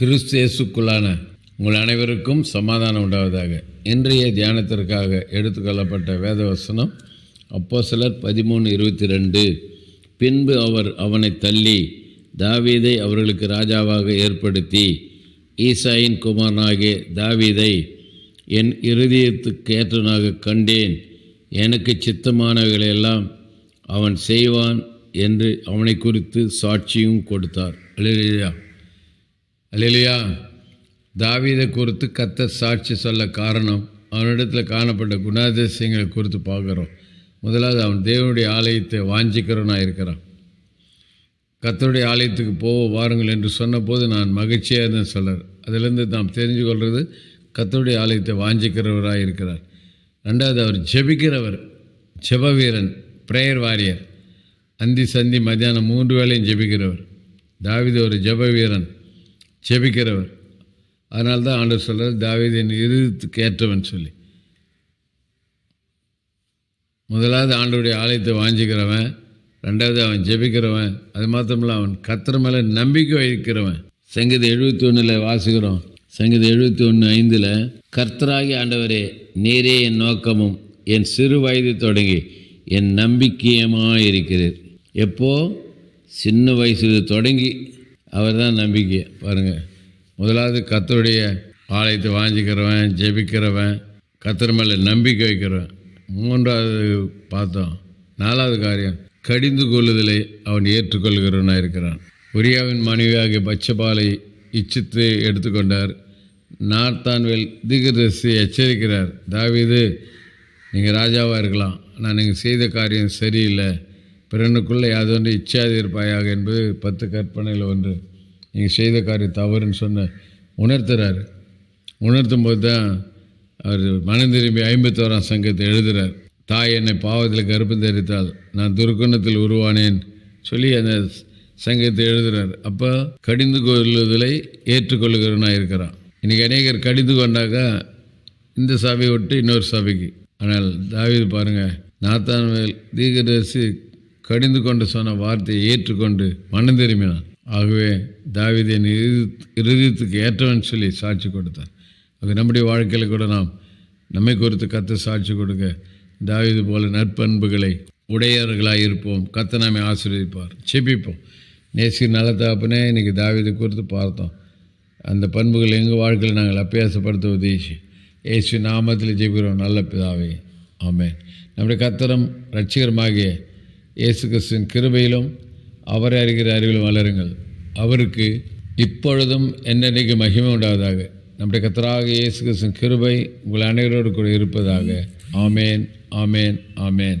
கிறிஸ்தேசுக்குள்ளான உங்கள் அனைவருக்கும் சமாதானம் உண்டாவதாக. இன்றைய தியானத்திற்காக எடுத்துக்கொள்ளப்பட்ட வேதவசனம் அப்போ சிலர் பதிமூணு இருபத்தி ரெண்டு பின்பு அவர் அவனை தள்ளி தாவீதை அவர்களுக்கு ராஜாவாக ஏற்படுத்தி ஈசாயின் குமாரனாகிய தாவீதை என் இருதயத்துக்கு ஏற்றனாக கண்டேன். எனக்கு சித்தமானவைகளையெல்லாம் அவன் செய்வான் என்று அவனை குறித்து சாட்சியும் கொடுத்தார். அல்லேலூயா. அல்லையா தாவீதை குறித்து கத்த சாட்சி சொல்ல காரணம் அவனிடத்தில் காணப்பட்ட குணாதிசயங்களை குறித்து பார்க்குறோம். முதலாவது அவன் தேவனுடைய ஆலயத்தை வாஞ்சிக்கிறவனாக இருக்கிறான். கத்தருடைய ஆலயத்துக்கு போக வாருங்கள் என்று சொன்னபோது நான் மகிழ்ச்சியாக இருந்தேன் சொல்கிறார் அதிலிருந்து நாம் தெரிஞ்சு கொள்வது கத்தருடைய ஆலயத்தை வாஞ்சிக்கிறவராக இருக்கிறார். ரெண்டாவது அவர் ஜெபிக்கிறவர் ஜெப வீரன் ப்ரேயர் வாரியர் அந்தி சந்தி மத்தியானம் மூன்று வேளையும் ஜெபிக்கிறவர். தாவீது ஒரு ஜெப வீரன் ஜெபிக்கிறவர். அதனால தான் ஆண்டவர் சொல்கிறார் தாவீதின் இருதயத்துக்கு ஏற்றவன் சொல்லி. முதலாவது ஆண்டோடைய ஆலயத்தை வாஞ்சிக்கிறவன் ரெண்டாவது அவன் ஜெபிக்கிறவன் அது மாத்திரமில்ல அவன் கத்திர மேலே நம்பிக்கை வைக்கிறவன். சங்கீத எழுபத்தி ஒன்றில் வாசிக்கிறோம். சங்கீத எழுபத்தி ஒன்று ஐந்தில் கர்த்தராகி ஆண்டவரே நீரே என் நோக்கமும் என் சிறு வயது தொடங்கி என் நம்பிக்கையமாக இருக்கிறீர் எப்போது சின்ன வயசில் தொடங்கி அவர் தான் நம்பிக்கை. பாருங்கள் முதலாவது கத்தருடைய ஆலயத்தை வாஞ்சிக்கிறவன் ஜெபிக்கிறவன் கத்தர் மேலே நம்பிக்கை வைக்கிறவன். மூன்றாவது பார்த்தோம். நாலாவது காரியம் கடிந்து கொள்ளுதலை அவன் ஏற்றுக்கொள்கிறவனாக இருக்கிறான். உரியாவின் மனைவியாகிய பச்சபாலை இச்சித்து எடுத்துக்கொண்டார். நார்த்தான்வேல் தீர்க்கதரிசி எச்சரிக்கிறார். தாவீது நீங்கள் ராஜாவாக இருக்கலாம். நான் நீங்கள் செய்த காரியம் சரியில்லை. பிறனுக்குள்ளே யாதொன்று இச்சாதிருப்பாயாக என்பது பத்து கற்பனையில் ஒன்று. நீங்கள் செய்த காரியம் தவறுன்னு சொன்ன உணர்த்துறாரு. உணர்த்தும் போது தான் அவர் மனம் திரும்பி ஐம்பத்தோராம் சங்கத்தை எழுதுகிறார் தாய் என்னை பாவத்தில் கருப்பம் தெரித்தால் நான் துர்க்குணத்தில் உருவானேன் சொல்லி அந்த சங்கத்தை எழுதுகிறார் அப்போ கடிந்து கொள்ளுதலை ஏற்றுக்கொள்கிறவனாக இருக்கிறான். இன்றைக்கி அநேகர் கடிந்து கொண்டாக்கா இந்த சபையை விட்டு இன்னொரு சபைக்கு ஆனால் தாவிது பாருங்கள் நாத்தான்வேல் தீர்க்கதரிசி கடிந்து கொண்டு சொன்ன வார்த்தையை ஏற்றுக்கொண்டு மனம் திரும்பினான். ஆகவே தாவீதின் இறுதியத்துக்கு ஏற்றவன் சொல்லி சாட்சி கொடுத்தார் அது நம்முடைய வாழ்க்கையில் கூட நாம் நம்மை குறித்து கத்த சாட்சி கொடுக்க தாவிது போல நற்பண்புகளை உடையவர்களாக இருப்போம் கத்த நாமே ஆசீர்வதிப்பார். செபிப்போம் நேசி நலத்தாப்பனே இன்றைக்கி தாவிதை குறித்து பார்த்தோம். அந்த பண்புகள் எங்கள் வாழ்க்கையில் நாங்கள் அப்பியாசப்படுத்த உதேசி இயேசு நாமத்தில் ஜெபிக்கிறோம். நல்ல பிதாவே. ஆமென். நம்முடைய கத்தரம் ரட்சிகரமாகிய இயேசு கிறிஸ்துவின் கிருபையிலும் அவரை அறிகிற அறிவிலும் வளருங்கள். அவருக்கு இப்பொழுதும் என்னென்னைக்கு மகிமை உண்டாவதாக. நம்முடைய கத்தராக இயேசு கிறிஸ்துவின் கிருபை உங்கள் அனைவரோடு கூட இருப்பதாக. ஆமேன் ஆமேன் ஆமேன்.